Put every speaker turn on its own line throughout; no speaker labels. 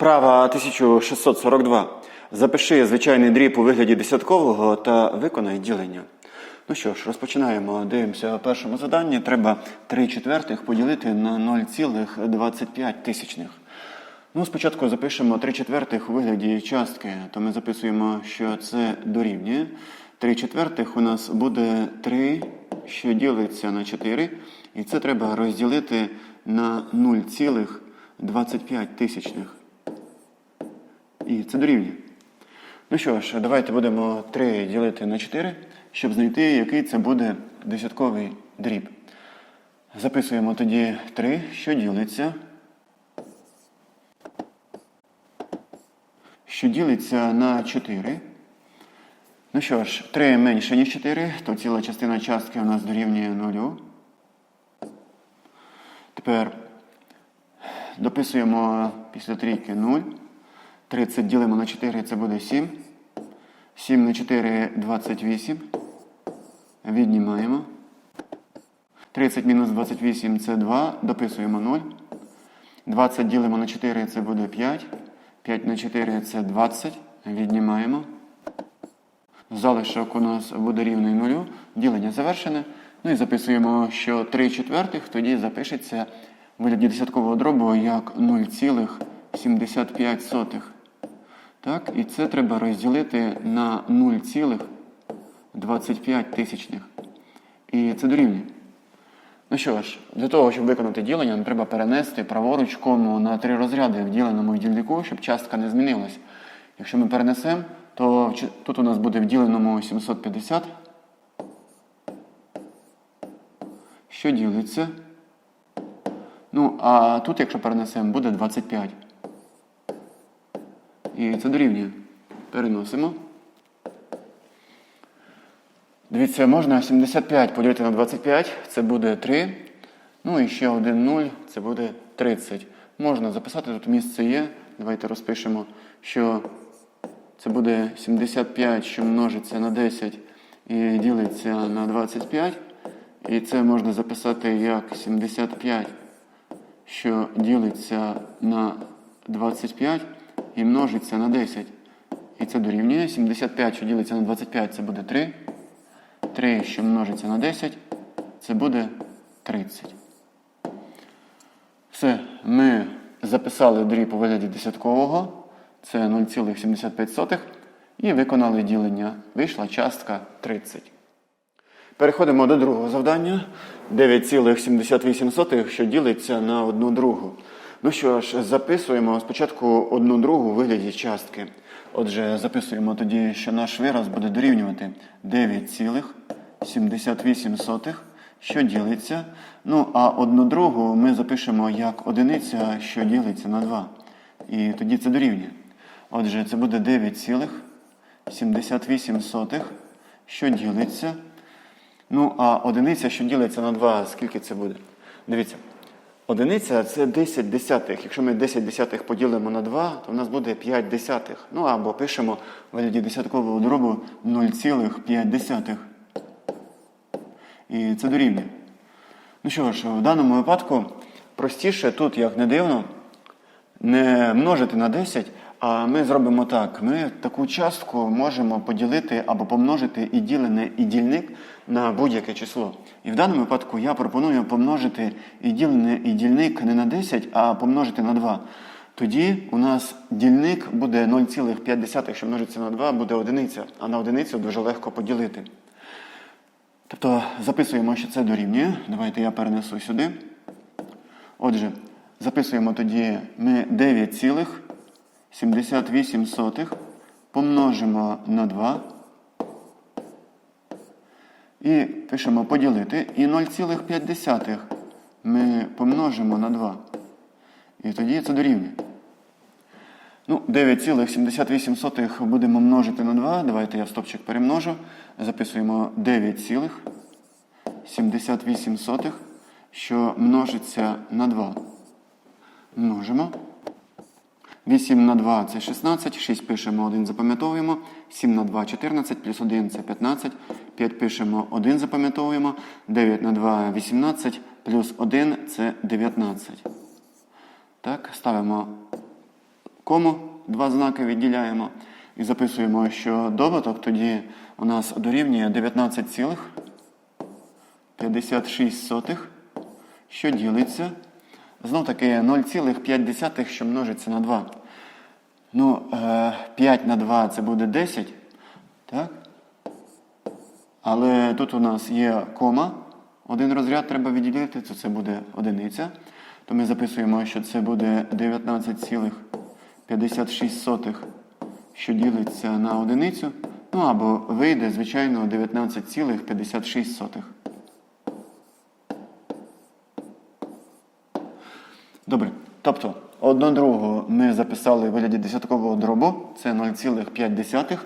Вправа 1642. Запиши звичайний дріб у вигляді десяткового та виконай ділення. Ну що ж, розпочинаємо. Дивимося в першому заданні. Треба 3 четвертих поділити на 0,25 тисячних. Ну, спочатку запишемо 3 четвертих у вигляді частки, то ми записуємо, що це дорівнює. 3 четвертих у нас буде 3, що ділиться на 4, і це треба розділити на 0,25 тисячних. І це дорівнює. Ну що ж, давайте будемо 3 ділити на 4, щоб знайти, який це буде десятковий дріб. Записуємо тоді 3, що ділиться. Що ділиться на 4. Ну що ж, 3 менше, ніж 4, то ціла частина частки у нас дорівнює 0. Тепер дописуємо після трійки 0. 30 ділимо на 4, це буде 7. 7 на 4 28. Віднімаємо. 30 мінус 28 це 2. Дописуємо 0. 20 ділимо на 4, це буде 5. 5 на 4 це 20. Віднімаємо. Залишок у нас буде рівний 0. Ділення завершене. Ну і записуємо, що 3 четвертих тоді запишеться вигляді десяткового дробу як 0,75. Так, і це треба розділити на 0,25 тисячних. І це дорівнює. Ну що ж, для того, щоб виконати ділення, нам треба перенести праворуч кому на три розряди в діленому дільнику, щоб частка не змінилась. Якщо ми перенесемо, то тут у нас буде в діленому 750, що ділиться. Ну, а тут, якщо перенесемо, буде 25. І це дорівнює. Переносимо. Дивіться, можна 75 поділити на 25, це буде 3. Ну і ще один 0, це буде 30. Можна записати, тут місце є. Давайте розпишемо, що це буде 75, що множиться на 10 і ділиться на 25. І це можна записати як 75, що ділиться на 25 і множиться на 10. І це дорівнює 75, що ділиться на 25, це буде 3. 3, що множиться на 10, це буде 30. Все, ми записали дріб у вигляді десяткового, це 0,75, і виконали ділення. Вийшла частка 30. Переходимо до другого завдання. 9,78, що ділиться на одну другу. Ну що ж, записуємо спочатку одну другу у вигляді частки. Отже, записуємо тоді, що наш вираз буде дорівнювати 9,78, що ділиться. Ну, а одну другу ми запишемо як одиниця, що ділиться на 2. І тоді це дорівнює. Отже, це буде 9,78, що ділиться. Ну, а одиниця, що ділиться на 2, скільки це буде? Дивіться. Одиниця це 10 десятих. Якщо ми 10 десятих поділимо на 2, то в нас буде 5 десятих. Ну або пишемо вигляді десяткового дробу 0,5. І це дорівнює. Ну що ж, в даному випадку простіше тут, як не дивно, не множити на 10, а ми зробимо так. Ми таку частку можемо поділити або помножити і ділене, і дільник на будь-яке число. І в даному випадку я пропоную помножити і ділене, і дільник не на 10, а помножити на 2. Тоді у нас дільник буде 0,5, що множиться на 2, буде одиниця, а на одиницю дуже легко поділити. Тобто записуємо, що це дорівнює. Давайте я перенесу сюди. Отже, записуємо тоді ми 9,78 помножимо на 2. І пишемо поділити. І 0,5 ми помножимо на 2. І тоді це дорівнює. Ну, 9,78 будемо множити на 2. Давайте я в стопчик перемножу. Записуємо 9,78, що множиться на 2. Множимо. 8 на 2 це 16, 6 пишемо, 1 запам'ятовуємо, 7 на 2 14, плюс 1 це 15, 5 пишемо, 1 запам'ятовуємо, 9 на 2 18, плюс 1 це 19. Так, ставимо кому, два знаки відділяємо. І записуємо, що добуток тоді у нас дорівнює 19,56, що ділиться. Знов таки 0,5, що множиться на 2. Ну, е, 5 на 2 це буде 10. Так? Але тут у нас є кома. Один розряд треба відділити, то це буде одиниця. То ми записуємо, що це буде 19,56, що ділиться на одиницю. Ну або вийде, звичайно, 19,56. Добре. Тобто, одну другу ми записали в вигляді десяткового дробу, це 0,5.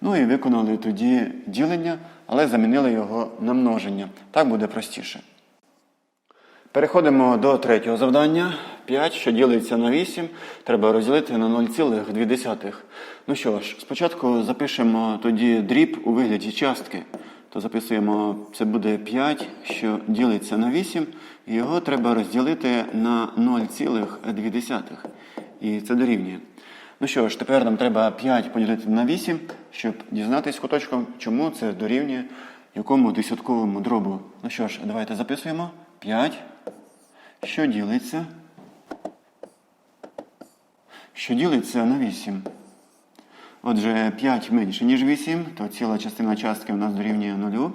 Ну і виконали тоді ділення, але замінили його на множення. Так буде простіше. Переходимо до третього завдання. 5, що ділиться на 8, треба розділити на 0,2. Ну що ж, спочатку запишемо тоді дріб у вигляді частки. То записуємо, це буде 5, що ділиться на 8, і його треба розділити на 0,2. І це дорівнює. Ну що ж, тепер нам треба 5 поділити на 8, щоб дізнатись куточком, чому це дорівнює якому десятковому дробу. Ну що ж, давайте записуємо 5, що ділиться, що ділиться на 8. Отже, 5 менше, ніж 8, то ціла частина частки у нас дорівнює 0.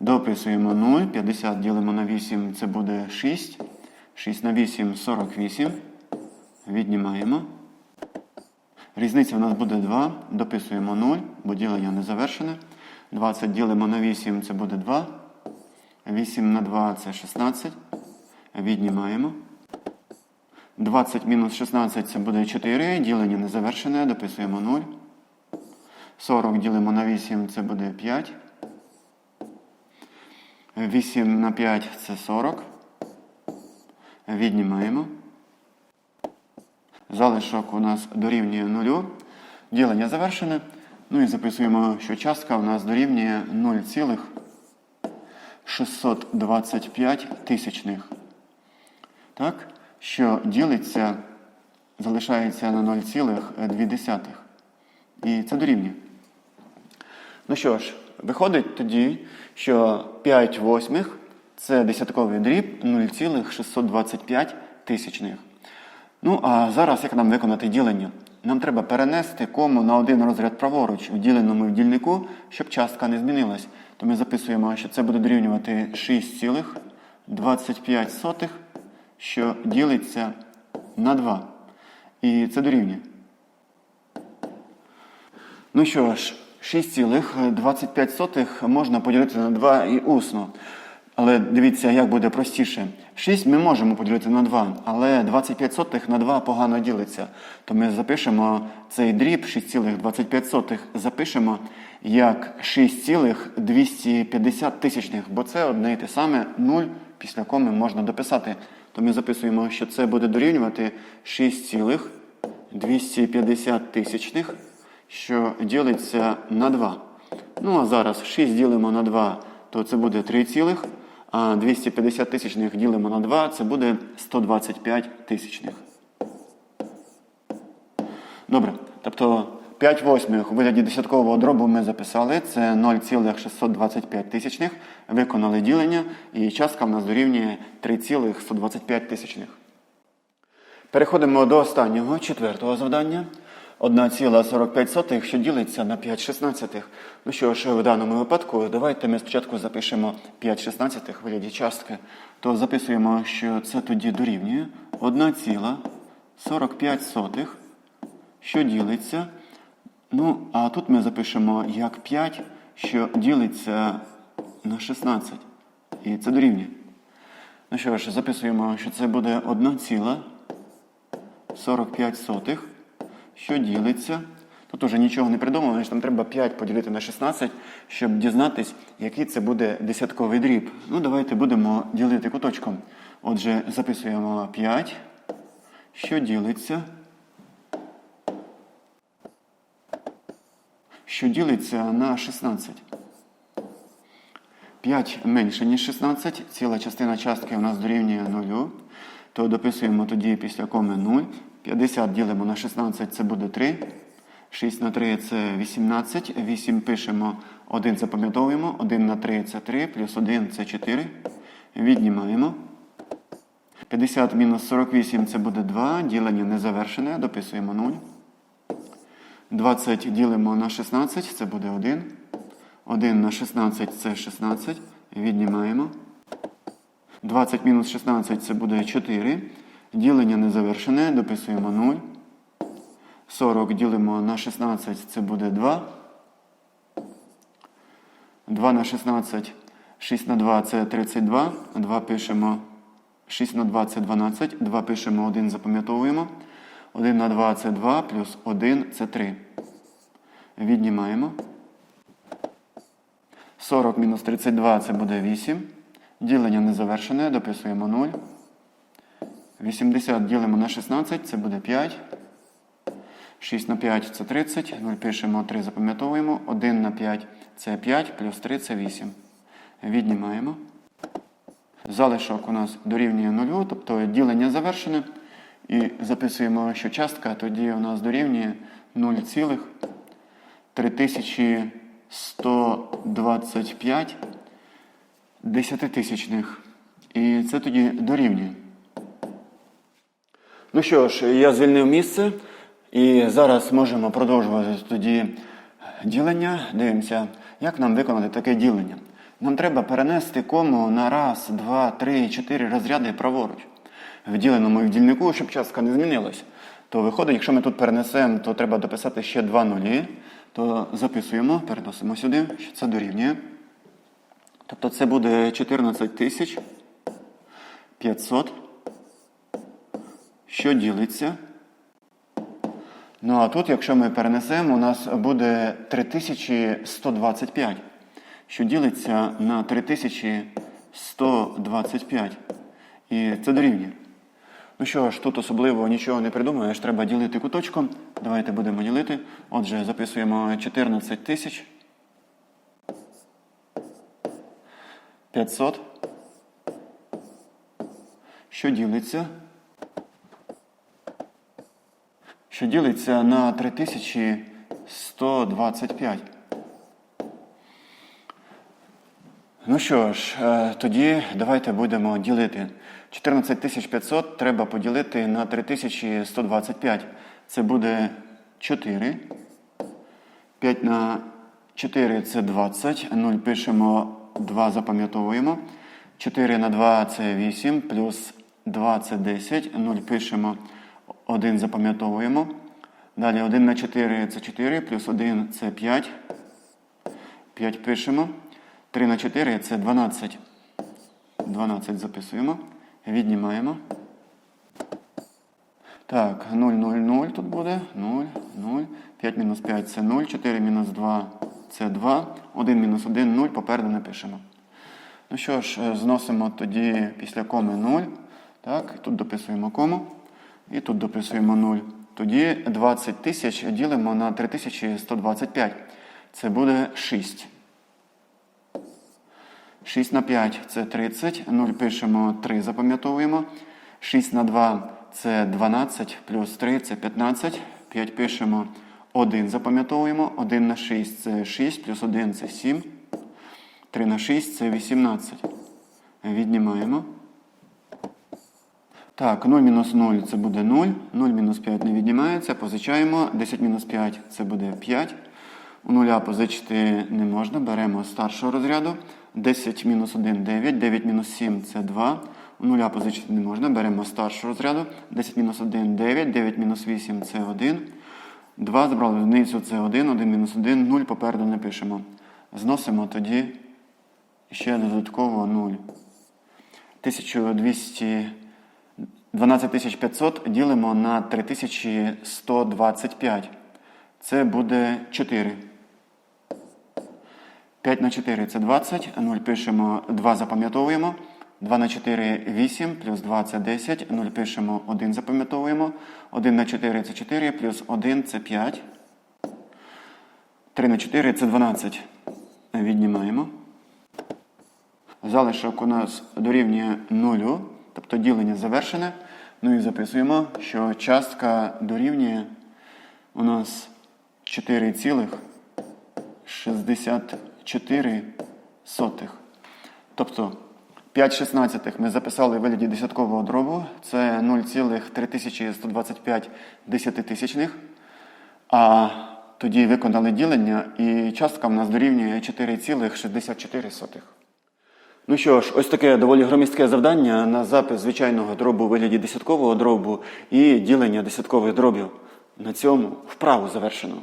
Дописуємо 0, 50 ділимо на 8, це буде 6. 6 на 8 48. Віднімаємо. Різниця у нас буде 2. Дописуємо 0, бо ділення не завершене. 20 ділимо на 8, це буде 2. 8 на 2 це 16. Віднімаємо. 20 мінус 16 це буде 4. Ділення не завершене. Дописуємо 0. 40 ділимо на 8, це буде 5. 8 на 5 це 40. Віднімаємо. Залишок у нас дорівнює 0. Ділення завершене. Ну і записуємо, що частка у нас дорівнює 0,625 тисячних. Так? Що ділиться, залишається на 0,2. І це дорівнює. Ну що ж, виходить тоді, що 5 восьмих це десятковий дріб 0,625 тисячних. Ну, а зараз як нам виконати ділення? Нам треба перенести кому на один розряд праворуч в діленому дільнику, щоб частка не змінилась. То ми записуємо, що це буде дорівнювати 6,25, що ділиться на 2. І це дорівнює. Ну що ж, 6,25 можна поділити на 2 і усно. Але дивіться, як буде простіше. 6 ми можемо поділити на 2, але 25 сотих на 2 погано ділиться. То ми запишемо цей дріб 6,25 запишемо як 6,250 бо це одне і те саме 0, після коми можна дописати. То ми записуємо, що це буде дорівнювати 6,250 тисячних, що ділиться на 2. Ну а зараз 6 ділимо на 2, то це буде 3 цілих. А 250 тисячних ділимо на 2, це буде 125 тисячних. Добре. Тобто 5 восьмих у вигляді десяткового дробу ми записали. Це 0,625 тисячних. Виконали ділення, і частка в нас дорівнює 3,125 тисячних. Переходимо до останнього, четвертого завдання. 1,45, що ділиться на 5 шістнадцятих. Ну що ж, в даному випадку, давайте ми спочатку запишемо 5 шістнадцятих вигляді частки. То записуємо, що це тоді дорівнює 1,45, що ділиться. Ну, а тут ми запишемо як 5, що ділиться на 16. І це дорівнює. Ну що ж, записуємо, що це буде 1,45 що ділиться. Тут уже нічого не придумано, там треба 5 поділити на 16, щоб дізнатись, який це буде десятковий дріб. Ну, давайте будемо ділити куточком. Отже, записуємо 5, що ділиться. Що ділиться на 16. 5 менше, ніж 16. Ціла частина частки у нас дорівнює 0. То дописуємо тоді після коми 0. 50 ділимо на 16, це буде 3. 6 на 3 це 18. 8 пишемо, 1 запам'ятовуємо. 1 на 3 це 3, плюс 1 це 4. Віднімаємо. 50 мінус 48 це буде 2. Ділення не завершене. Дописуємо 0. 20 ділимо на 16, це буде 1. 1 на 16 це 16. Віднімаємо. 20 мінус 16 це буде 4. Ділення не завершене. Дописуємо 0. 40 ділимо на 16, це буде 2. 2 на 16, 6 на 2 це 32. 2 пишемо 6 на 2 це 12. 2 пишемо 1, запам'ятовуємо. 1 на 2 це 2, плюс 1 це 3. Віднімаємо. 40 мінус 32 це буде 8. Ділення не завершене, дописуємо 0. 80 ділимо на 16, це буде 5. 6 на 5 це 30. 0 пишемо 3, запам'ятовуємо. 1 на 5 це 5, плюс 3 це 8. Віднімаємо. Залишок у нас дорівнює 0, тобто ділення завершене. І записуємо, що частка тоді у нас дорівнює 0,3125 десятитисячних. І це тоді дорівнює. Ну що ж, я звільнив місце. І зараз можемо продовжувати тоді ділення. Дивимося, як нам виконати таке ділення. Нам треба перенести кому на раз, два, три, чотири розряди праворуч. В діленому і дільнику, щоб частка не змінилась. То виходить, якщо ми тут перенесемо, то треба дописати ще два нулі. То записуємо, переносимо сюди, що це дорівнює. Тобто це буде 14 тисяч 500, що ділиться. Ну а тут, якщо ми перенесемо, у нас буде 3125, що ділиться на 3125. І це дорівнює. Ну що ж, тут особливо нічого не придумаєш, треба ділити куточком. Давайте будемо ділити. Отже, записуємо 14 тисяч 500, що ділиться що ділиться на 3125. Ну що ж, е, тоді давайте будемо ділити. 14500 треба поділити на 3125. Це буде 4. 5 на 4 це 20. 0 пишемо 2, запам'ятовуємо. 4 на 2 це 8, плюс 2 це 10. 0 пишемо 1 запам'ятовуємо. Далі 1 на 4 це 4, плюс 1 це 5. 5 пишемо. 3 на 4 це 12. 12 записуємо. Віднімаємо. Так, 0, 0, 0 тут буде. 0, 0. 5 мінус 5 це 0. 4 мінус 2 це 2. 1 мінус 1 0. Попереду не пишемо. Ну що ж, зносимо тоді після коми 0. Так, тут дописуємо кому. І тут дописуємо 0. Тоді 20 тисяч ділимо на 3125. Це буде 6. 6 на 5 це 30. 0 пишемо 3, запам'ятовуємо. 6 на 2 це 12, плюс 3 це 15. 5 пишемо 1, запам'ятовуємо. 1 на 6 це 6, плюс 1 це 7. 3 на 6 це 18. Віднімаємо. Так, 0 мінус 0 це буде 0. 0 мінус 5 не віднімається. Позичаємо. 10 мінус 5 це буде 5. У нуля позичити не можна. Беремо старшого розряду. 10 мінус 1 9. 9 мінус 7 це 2. У нуля позичити не можна. Беремо старшого розряду. 10 мінус 1 9. 9 мінус 8 це 1. 2 забрали одиницю це 1. 1 мінус 1, 0 попереду не пишемо. Зносимо тоді ще додатково 0. 1200. 12500 ділимо на 3125. Це буде 4. 5 на 4 це 20. 0 пишемо 2 запам'ятовуємо. 2 на 4 8, плюс 2 це 10. 0 пишемо 1 запам'ятовуємо. 1 на 4 це 4, плюс 1 це 5. 3 на 4 це 12. Віднімаємо. Залишок у нас дорівнює 0, тобто ділення завершене. Ну і записуємо, що частка дорівнює у нас 4,64. Тобто 5 шістнадцятих ми записали в вигляді десяткового дробу. Це 0,3125 десятитисячних. А тоді виконали ділення, і частка в нас дорівнює 4,64. Ну що ж, ось таке доволі громістке завдання на запис звичайного дробу у вигляді десяткового дробу і ділення десяткових дробів. На цьому вправу завершено.